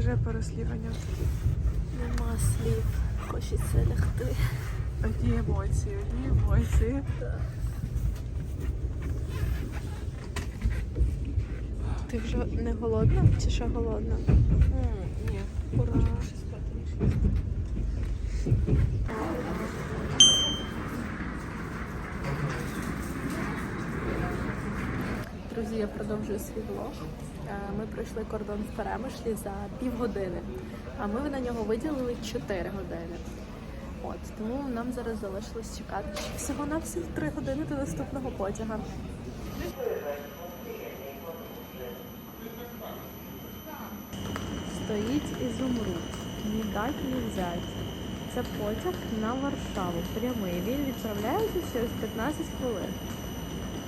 Скажи пару слів, Аня. Нема слів. Хочеться лягти. Одні емоції, одні емоції. Ти вже не голодна чи ще голодна? Ні. Ура. Друзі, я продовжую свій влог. Е, Ми пройшли кордон в Перемишлі за півгодини, а ми на нього виділили 4 години. От тому нам зараз залишилось чекати всього на всіх 3 години до наступного потяга. Стоїть ізумруд. Ні ні взять. Це потяг на Варшаву. Прямий. Він відправляється через 15 хвилин.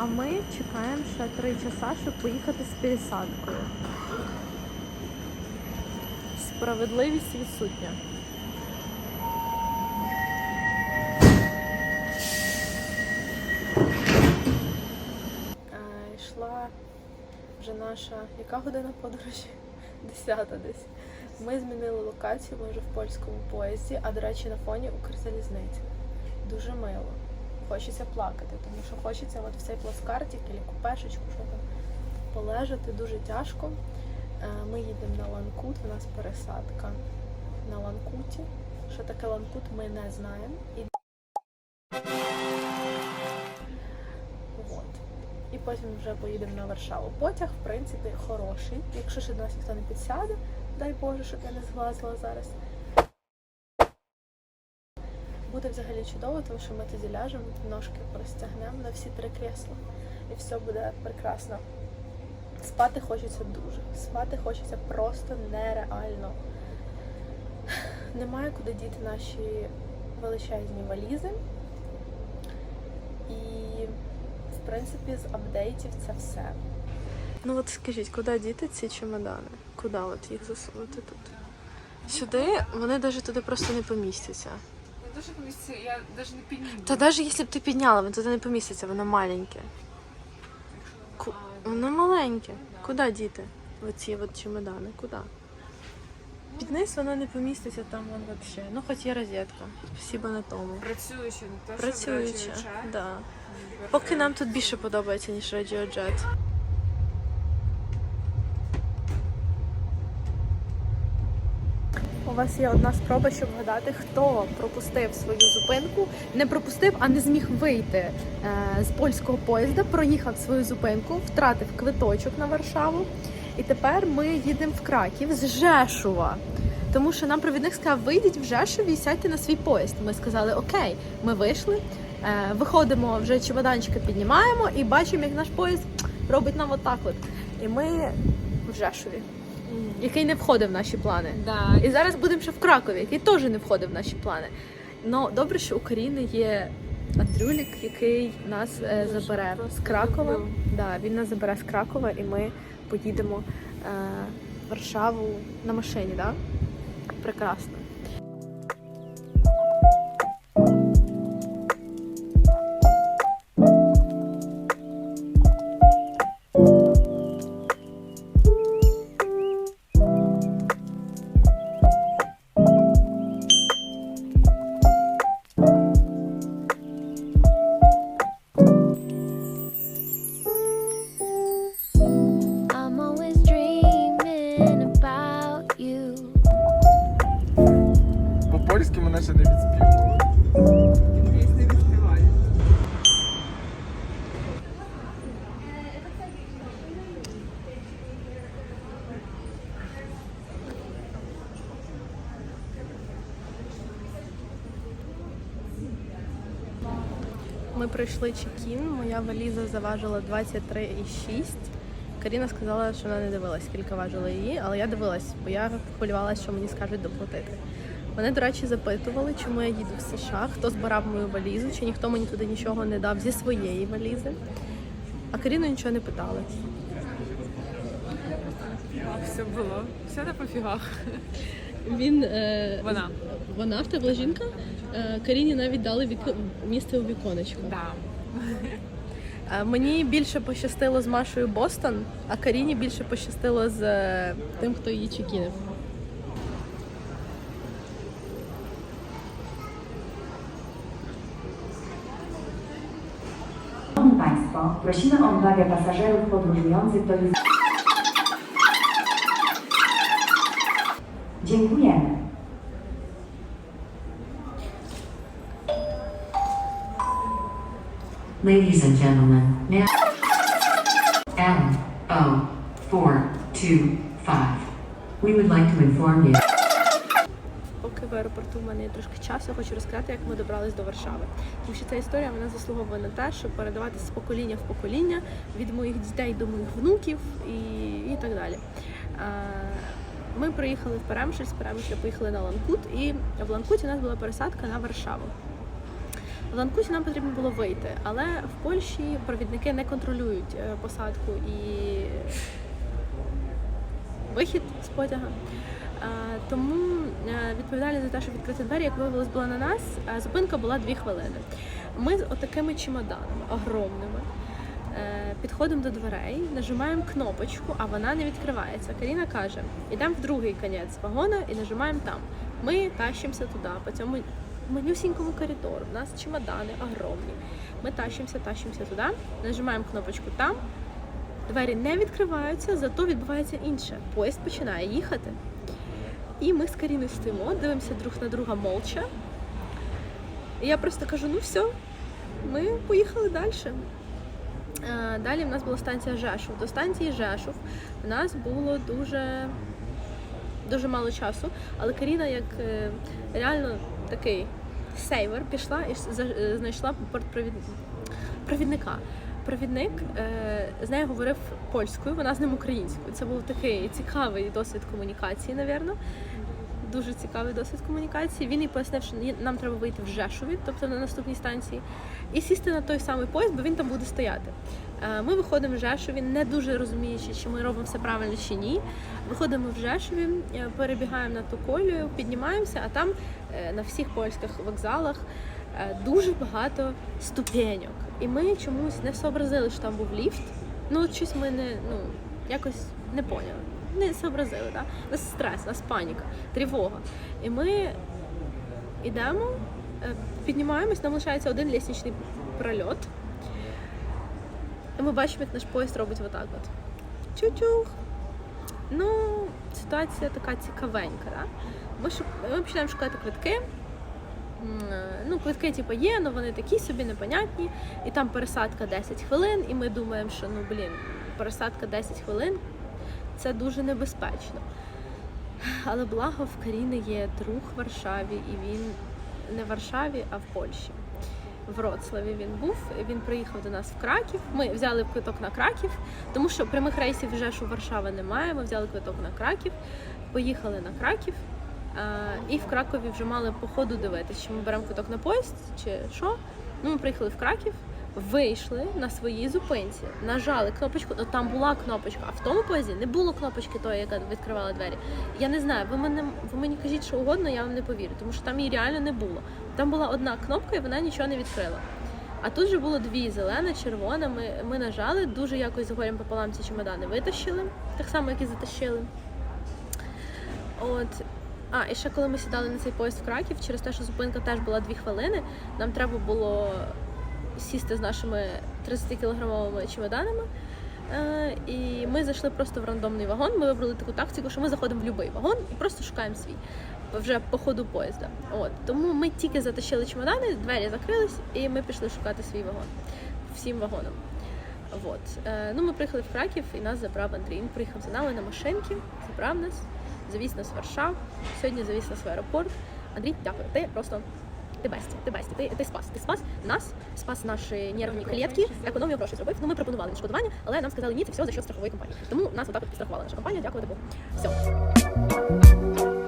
А ми чекаємо ще 3 часа, щоб поїхати з пересадкою. Справедливість відсутня. Е, Йшла вже наша яка година подорожі? Десята десь. Ми змінили локацію, ми вже в польському поїзді, а до речі, на фоні Укрзалізниці. Дуже мило. Хочеться плакати, тому що хочеться от в цей плацкартик або купешечку, що там полежати дуже тяжко. Е, Ми їдемо на Ланкут, у нас пересадка на Ланкуті. Що таке Ланкут, ми не знаємо. І... Вот. І потім вже поїдемо на Варшаву. Потяг, в принципі, хороший. Якщо ще до нас ніхто не підсяде, дай Боже, щоб я не зглазила зараз. Буде взагалі чудово, тому що ми тоді ляжемо, ножки простягнемо на всі три крісла. І все буде прекрасно. Спати хочеться дуже. Спати хочеться просто нереально. Немає куди діти наші величезні валізи. І, в принципі, з апдейтів це все. Ну от скажіть, куди діти ці чемодани? Куди от їх засунути тут? Сюди вони навіть туди просто не помістяться. Що поміститься, я навіть не підніму. Та навіть якщо б ти підняла, вони туди не помістяться, воно маленьке. Ку- Воно маленьке. Куди діти? Оці от чемодани, куди? Під низ воно не поміститься там вон взагалі. Ну хоч є розетка. Спасибо на тому. Працюючи, не то, що працююча. Да. Поки нам тут більше подобається, ніж Radiojet. У вас є одна спроба, щоб вгадати, хто пропустив свою зупинку. Не пропустив, а не зміг вийти е, з польського поїзда, проїхав свою зупинку, втратив квиточок на Варшаву. І тепер ми їдемо в Краків з Жешува. Тому що нам провідник сказав, вийдіть в Жешові і сядьте на свій поїзд. Ми сказали, окей, ми вийшли, е, виходимо, вже чемоданчики піднімаємо і бачимо, як наш поїзд робить нам отак от. І ми в Жешові, який не входив в наші плани. Да. І зараз будемо ще в Кракові, який теж не входив в наші плани. Ну добре, що у Каріни є Андрюлік, який нас е, забере з Кракова. Да, він нас забере з Кракова, і ми поїдемо е, в Варшаву на машині. Да? Прекрасно. Ще не відспіваю. Ми пройшли чекін, моя валіза заважила 23,6. Каріна сказала, що вона не дивилась, скільки важила її, але я дивилась, бо я хвилювалася, що мені скажуть доплатити. Мене, до речі, запитували, чому я їду в США, хто збирав мою валізу, чи ніхто мені туди нічого не дав зі своєї валізи. А Каріну нічого не питали. Все було. Все на пофігах. Він е, Вона. вона в тебе була жінка. Е, Каріні навіть дали вік... місце у віконечку. Да. Е, Мені більше пощастило з Машою Бостон, а Каріні більше пощастило з е, тим, хто її чекінив. Prosimy o uwagę pasażerów podróżujących do list... Dziękujemy. Ladies and gentlemen, now L O four two five. We would like to inform you. В аеропорту в мене є трошки часу, хочу розказати, як ми добрались до Варшави. Тому що ця історія вона заслуговує на те, щоб передаватися з покоління в покоління від моїх дітей до моїх внуків і, і так далі. Ми приїхали в Перемишль, з Перемишля поїхали на Ланкут, і в Ланкуті у нас була пересадка на Варшаву. В Ланкуті нам потрібно було вийти, але в Польщі провідники не контролюють е, посадку і вихід з потяга. Тому е, відповідальність за те, щоб відкрити двері, як виявилось, була на нас. Зупинка була дві хвилини. Ми з отакими чемоданами огромними е, підходимо до дверей, нажимаємо кнопочку, а вона не відкривається. Каріна каже: йдемо в другий кінець вагона і нажимаємо там. Ми тащимося туди, по цьому манюсінькому коридору. У нас чемодани огромні. Ми тащимося, тащимося туди, нажимаємо кнопочку там. Двері не відкриваються, зато відбувається інше. Поїзд починає їхати. І ми з Каріною стоїмо, дивимося друг на друга молча. І я просто кажу: ну все, ми поїхали далі. Е, Далі в нас була станція Жешув. До станції Жешув в нас було дуже, дуже мало часу, але Каріна, як е, реально такий сейвер, пішла і е, знайшла провідника. Провідник з нею говорив польською, вона з ним українською. Це був такий цікавий досвід комунікації, напевно. Дуже цікавий досвід комунікації. Він їй пояснив, що нам треба вийти в Жешові, тобто на наступній станції, і сісти на той самий поїзд, бо він там буде стояти. Е, Ми виходимо в Жешові, не дуже розуміючи, чи ми робимо все правильно чи ні. Виходимо в Жешові, е, перебігаємо на ту колію, піднімаємося, а там е, на всіх польських вокзалах дуже багато ступеньок. І ми чомусь не сообразили, що там був ліфт. Ну, щось ми не ну, якось не поняли. Не сообразили, так? У нас стрес, нас паніка, тривога. І ми йдемо, е, піднімаємось, нам лишається один лісничний прольот. І ми бачимо, як наш поїзд робить отак от. Чу-чух. Ну, ситуація така цікавенька. Да? Ми, шук... ми починаємо шукати квитки. Е, Ну, квитки, типу, є, але вони такі собі непонятні. І там пересадка 10 хвилин, і ми думаємо, що ну блін, пересадка 10 хвилин це дуже небезпечно. Але благо в Каріни є друг в Варшаві, і він не в Варшаві, а в Польщі. В Вроцлаві він був. Він приїхав до нас в Краків. Ми взяли квиток на Краків, тому що прямих рейсів вже ж у Варшави немає. Ми взяли квиток на Краків, поїхали на Краків. І в Кракові вже мали по ходу дивитися, чи ми беремо квиток на поїзд, чи що. Ну, ми приїхали в Краків, вийшли на своїй зупинці, нажали кнопочку, ну там була кнопочка, а в тому поїзді не було кнопочки тої, яка відкривала двері. Я не знаю, ви мене ви мені кажіть, що угодно, я вам не повірю, тому що там її реально не було. Там була одна кнопка, і вона нічого не відкрила. А тут же було дві зелена, червона. Ми, ми нажали, дуже якось горем пополам ці чемодани витащили, так само, як і затащили. От. А, і ще коли ми сідали на цей поїзд в Краків, через те, що зупинка теж була дві хвилини, нам треба було сісти з нашими 30-кілограмовими чемоданами. Е, і ми зайшли просто в рандомний вагон. Ми вибрали таку тактику, що ми заходимо в будь-який вагон і просто шукаємо свій вже по ходу поїзда. От тому ми тільки затащили чемодани, двері закрились, і ми пішли шукати свій вагон всім вагоном. От. Е, ну, ми приїхали в Краків і нас забрав Андрій. Він приїхав за нами на машинці, забрав нас, завіз нас в Варшаву. Сьогодні завіз нас в аеропорт. Андрій, дякую. Ти просто ти бесті, ти бесті, ти, ти спас. Ти спас нас, спас наші нервні клітки, економію грошей зробив. Ну, ми пропонували відшкодування, але нам сказали ні, це все за счет страхової компанії. Тому нас отак от страхувала наша компанія. Дякувати Богу. Все.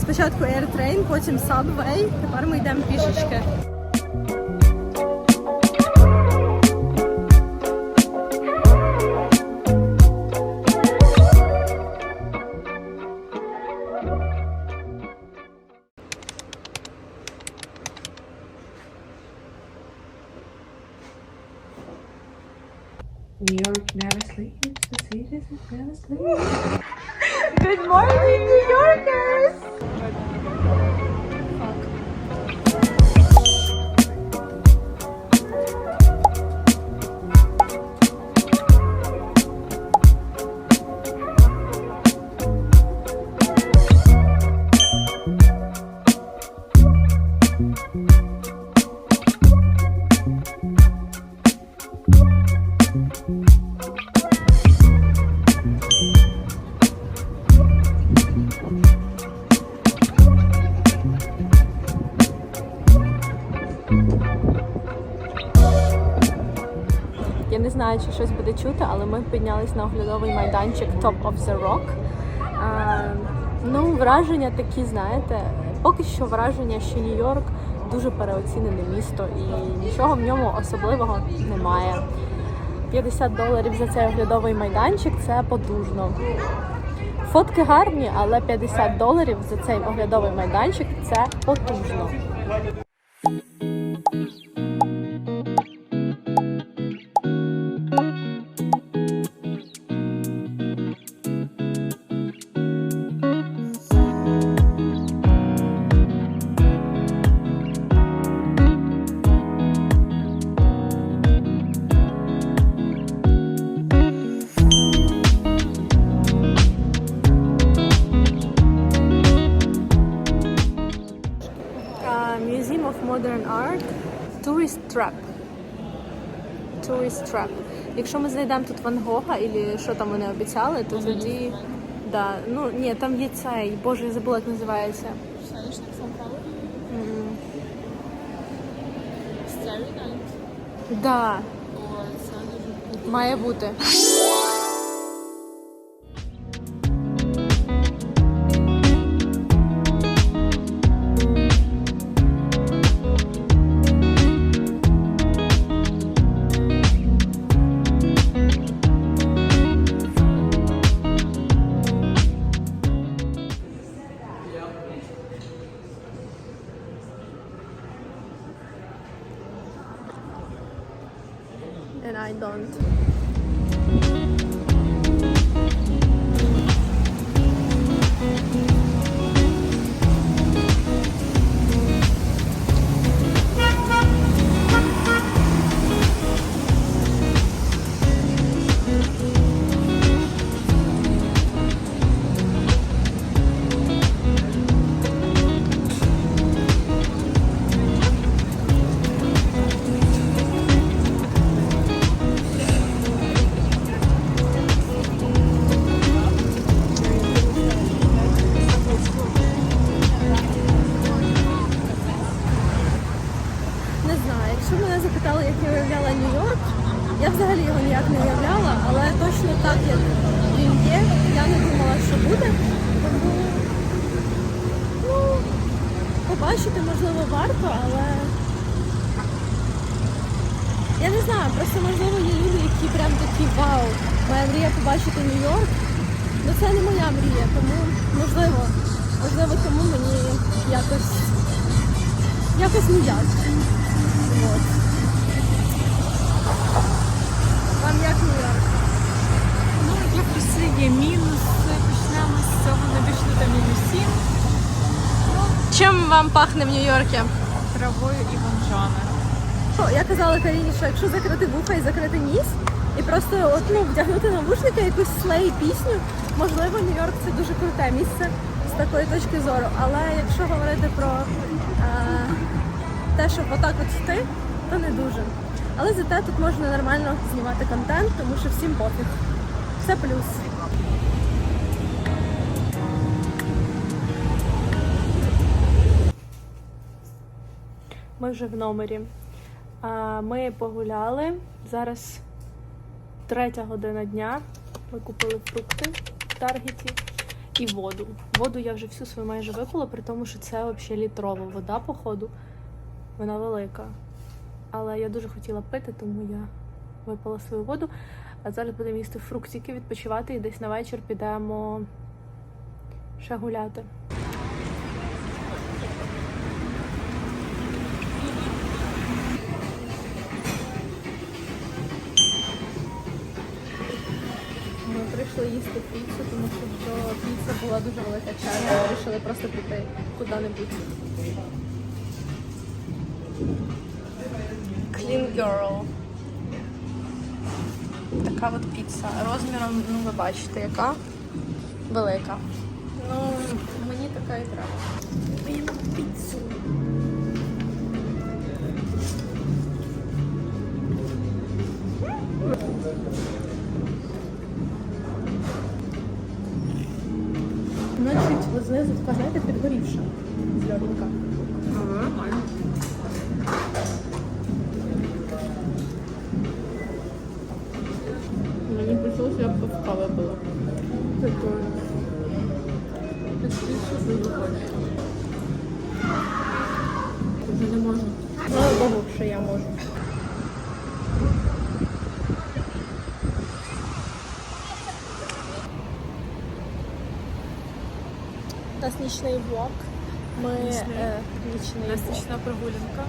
Спочатку AirTrain, потім Subway, тепер ми йдемо пішечки. Щось буде чути, але ми піднялись на оглядовий майданчик Top of the Rock. А, ну, враження такі, знаєте, поки що враження, що Нью-Йорк дуже переоцінене місто і нічого в ньому особливого немає. 50 доларів за цей оглядовий майданчик це потужно. Фотки гарні, але 50 доларів за цей оглядовий майданчик це потужно. Trap. Якщо ми знайдемо тут Ван Гога, і що там вони обіцяли, то тоді. Да. Ну, ні, там є цей, боже, я забула, як називається. М. Да. Має бути. Чим вам пахне в Нью-Йорку? Травою і бомжами. Що, Я казала Каріні, що якщо закрити вуха і закрити ніс, і просто от, ну, вдягнути навушники, якусь слей пісню, можливо, Нью-Йорк це дуже круте місце з такої точки зору. Але якщо говорити про е, те, щоб отак от йти, то не дуже. Але зате тут можна нормально знімати контент, тому що всім пофіг. Це плюс. Ми вже в номері. Ми погуляли. Зараз третя година дня. Ми купили фрукти в Таргеті і воду. Воду я вже всю свою майже випила, при тому, що це взагалі літрова вода, походу. Вона велика. Але я дуже хотіла пити, тому я випила свою воду. А зараз будемо їсти фруктики, відпочивати і десь на вечір підемо ще гуляти. Їсти піцу, тому що до піца була дуже велика черга. Ми вирішили просто піти куди-небудь. Clean Girl. Така от піца. Розміром, ну ви бачите, яка велика. Ну, мені така і треба. Вона чуть знизу така, знаєте, підгорівша. Зелененька. Нормально. Мені прийшлося, я б пивка випила. Прикольно. Вже не можу. Слава Богу, що я можу. Нічний влог. Ми Нічний. е, нічний. Насична прогулянка.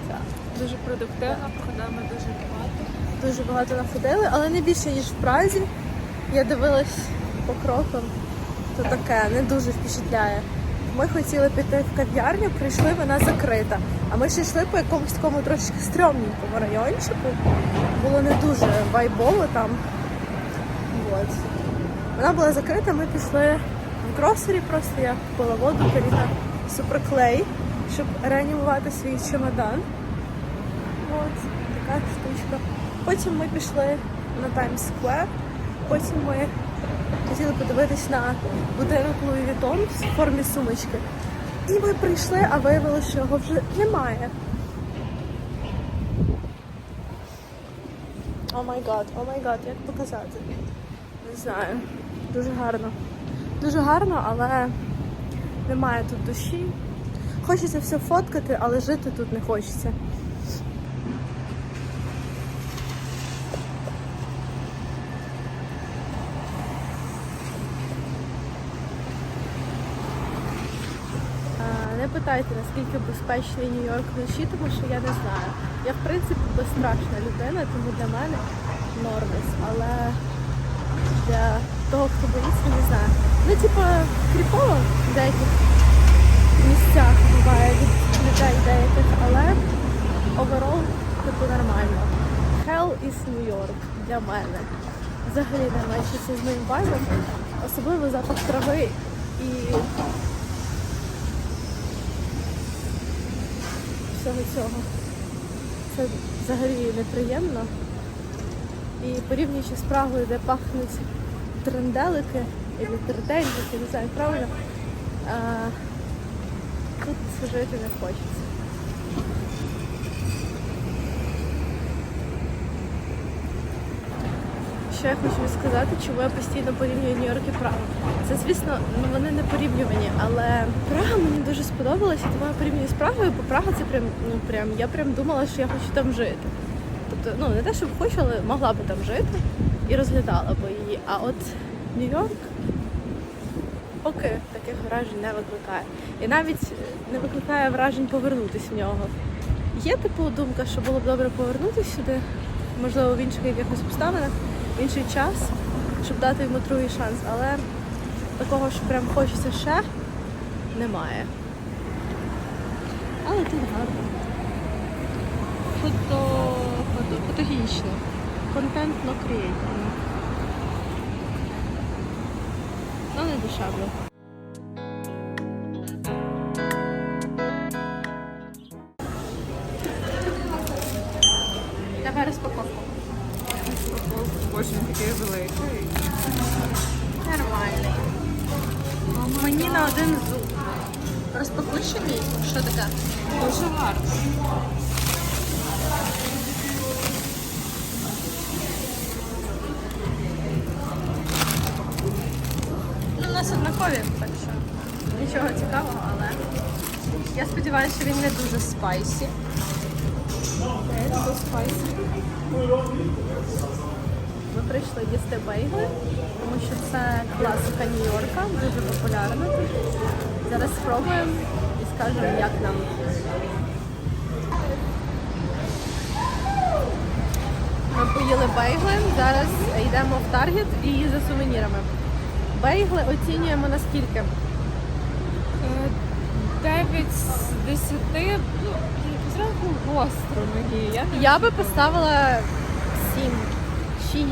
Дуже продуктивна, походимо дуже багато. Дуже багато находили, але не більше, ніж в Празі. Я дивилась по крокам, то таке не дуже впечатляє. Ми хотіли піти в кав'ярню, прийшли, вона закрита. А ми ще йшли по якомусь такому трошки стрьомненькому райончику. Було не дуже вайбово там. От. Вона була закрита, ми пішли в гросері, просто я купила воду, Каріна суперклей, щоб реанімувати свій чемодан. От, така штучка. Потім ми пішли на Times Square, потім ми хотіли подивитись на будинок Louis Vuitton в формі сумочки. І ми прийшли, а виявилося, що його вже немає. О май гад, о май гад, як показати? Не знаю. Дуже гарно. Дуже гарно, але немає тут душі. Хочеться все фоткати, але жити тут не хочеться. Не питайте, наскільки безпечний Нью-Йорк вночі, тому що я не знаю. Я в принципі безстрашна людина, тому для мене нормис, але для того, хто боїться, не знаю. Ну, типа, кріпово в деяких місцях буває від людей деяких, але оверол типу нормально. Hell is New York для мене. Взагалі не мечиться з моїм вайбом, особливо запах трави і всього цього. Це взагалі неприємно. І порівнюючи з Прагою, де пахнуть тренделики, або трендельники, не знаю, правильно, а, тут жити не хочеться. Що я хочу сказати, чому я постійно порівнюю Нью-Йорк і Прагу. Це, звісно, вони не порівнювані, але Прага мені дуже сподобалася, тому я порівнюю з Прагою, бо Прага це прям, ну прям, я прям думала, що я хочу там жити. Тобто, ну не те, щоб хочу, але могла би там жити і розглядала би її. А от Нью-Йорк поки таких вражень не викликає. І навіть е, не викликає вражень повернутися в нього. Є типу думка, що було б добре повернутися сюди, можливо, в інших якихось обставинах, в інший час, щоб дати йому другий шанс, але такого, що прям хочеться ще, немає. Але тут гарно. Фото, właśnie. Content no creating. No nedoszable. Дуже спайсі. So spicy. Ми прийшли їсти бейгли, тому що це класика Нью-Йорка, дуже популярна. Зараз спробуємо і скажемо, як нам. Ми поїли бейгли, зараз йдемо в Таргет і за сувенірами. Бейгли оцінюємо наскільки? 9 з 10, ну, зранку гостро мені. Я не Я би поставила 7, 6.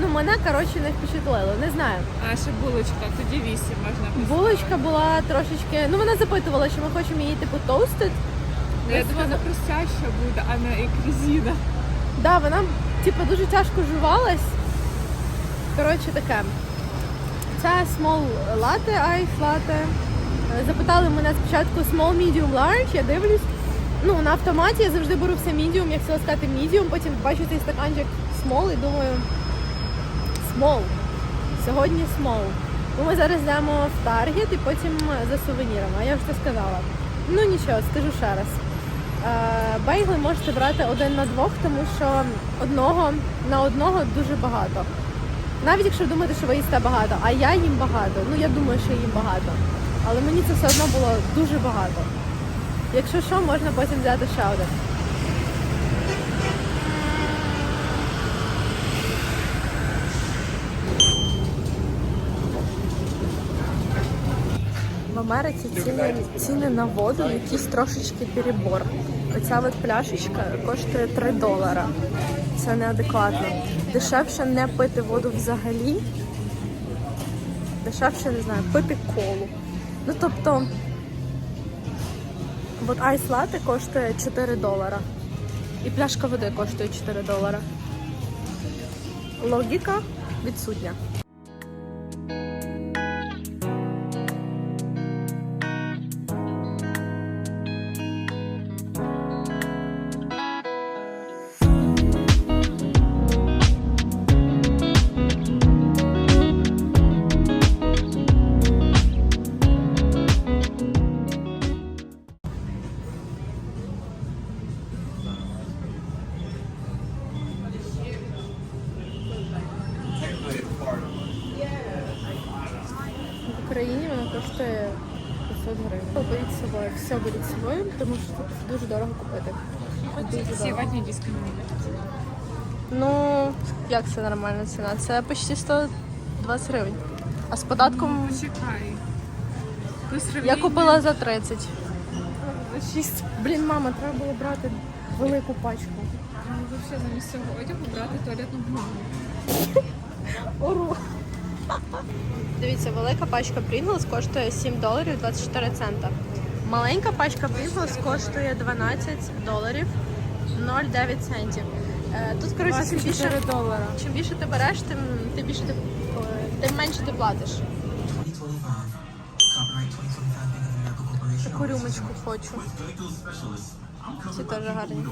Ну, мене, коротше, не впечатлило, не знаю. А ще булочка, тоді 8 можна поставити. Булочка була трошечки. Ну, вона запитувала, чи ми хочемо її типу тостити. Ну, я думаю, вона простяща буде, а не як резина. Да, вона типу дуже тяжко жувалась. Коротше, таке. Це small latte, ice latte. Запитали мене спочатку small, medium, large, я дивлюсь. Ну, на автоматі я завжди беру все medium, я хотіла сказати medium, потім бачу цей стаканчик small і думаю small. Сьогодні small. Ну, ми зараз йдемо в Target і потім за сувенірами, а я вже сказала. Ну нічого, скажу ще раз. Е, Бейгли можете брати один на двох, тому що одного на одного дуже багато. Навіть якщо думаєте, що ви їсте багато, а я їм багато. Ну я думаю, що їм багато. Але мені це все одно було дуже багато. Якщо що, можна потім взяти ще один. В Америці ціни, ціни на воду якісь трошечки перебор. Оця от пляшечка коштує 3 долара. Це неадекватно. Дешевше не пити воду взагалі. Дешевше, не знаю, пити колу. Ну тобто, от айс лати коштує 4 долара. І пляшка води коштує 4 долара. Логіка відсутня. Все з собою, тому що тут дуже дорого купити. Дуже дорого. Сьогодні дискримінують. Ну, як це нормальна ціна? Це почти 120 гривень. А з податком Почекай. Плюс я купила за 30. за 6. Блін, мама, треба було брати велику пачку. Ну, взагалі замість цього одягу брати туалетну бумагу. Ору. Дивіться, велика пачка Pringles коштує 7 доларів 24 цента. Маленька пачка Pringles коштує 12 доларів 0,9 центів. Е, Тут, коротше, чим більше, долара. чим більше ти береш, тим, тим більше ти, тим менше ти платиш. 2025. Copyright 2025 Bank of America Corporation. Таку рюмочку хочу. Ці теж гарні.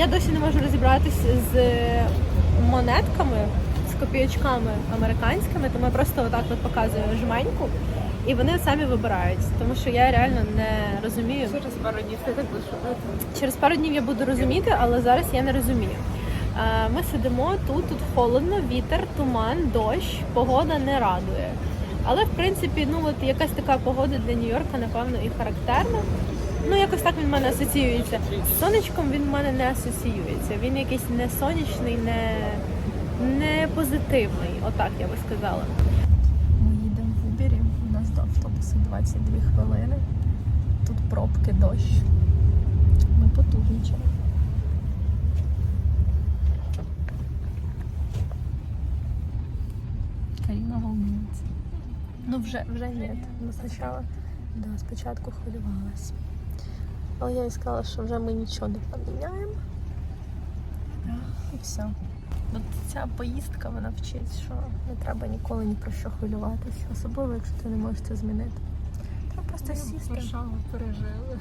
Я досі не можу розібратися з монетками, з копійочками американськими, тому я просто отак от показую жменьку. І вони самі вибирають, тому що я реально не розумію. Через пару днів ти так будеш робити. Через пару днів я буду розуміти, але зараз я не розумію. Е, Ми сидимо тут, тут холодно, вітер, туман, дощ, погода не радує. Але в принципі, ну от якась така погода для Нью-Йорка, напевно, і характерна. Ну, якось так він в мене асоціюється. З сонечком він в мене не асоціюється. Він якийсь не сонячний, не не позитивний, отак я би сказала. Ми їдемо в Убірі, у нас до автобусу 22 хвилини. Тут пробки, дощ. Ми потужнічаємо. Каріна волнується. Ну вже, вже ні. Ну спочатку, да, спочатку хвилювалась. Але я їй сказала, що вже ми нічого не поміняємо. І все. От ця поїздка вона вчить, що не треба ніколи ні про що хвилюватися, особливо якщо ти не можеш це змінити. Треба просто сісти. Варшаву пережили.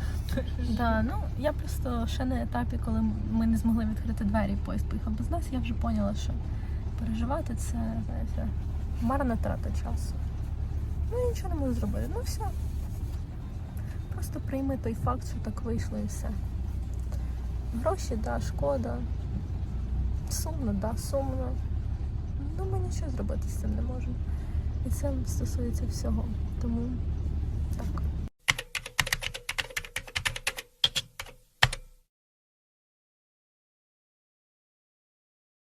Да, ну я просто ще на етапі, коли ми не змогли відкрити двері, поїзд поїхав без нас, я вже поняла, що переживати це знаєте, марна трата часу. Ну я нічого не можу зробити. Ну все. Просто прийми той факт, що так вийшло і все. Гроші, да, шкода. Сумно, да, сумно. Ну ми нічого зробити з цим не можемо. І це стосується всього. Тому так.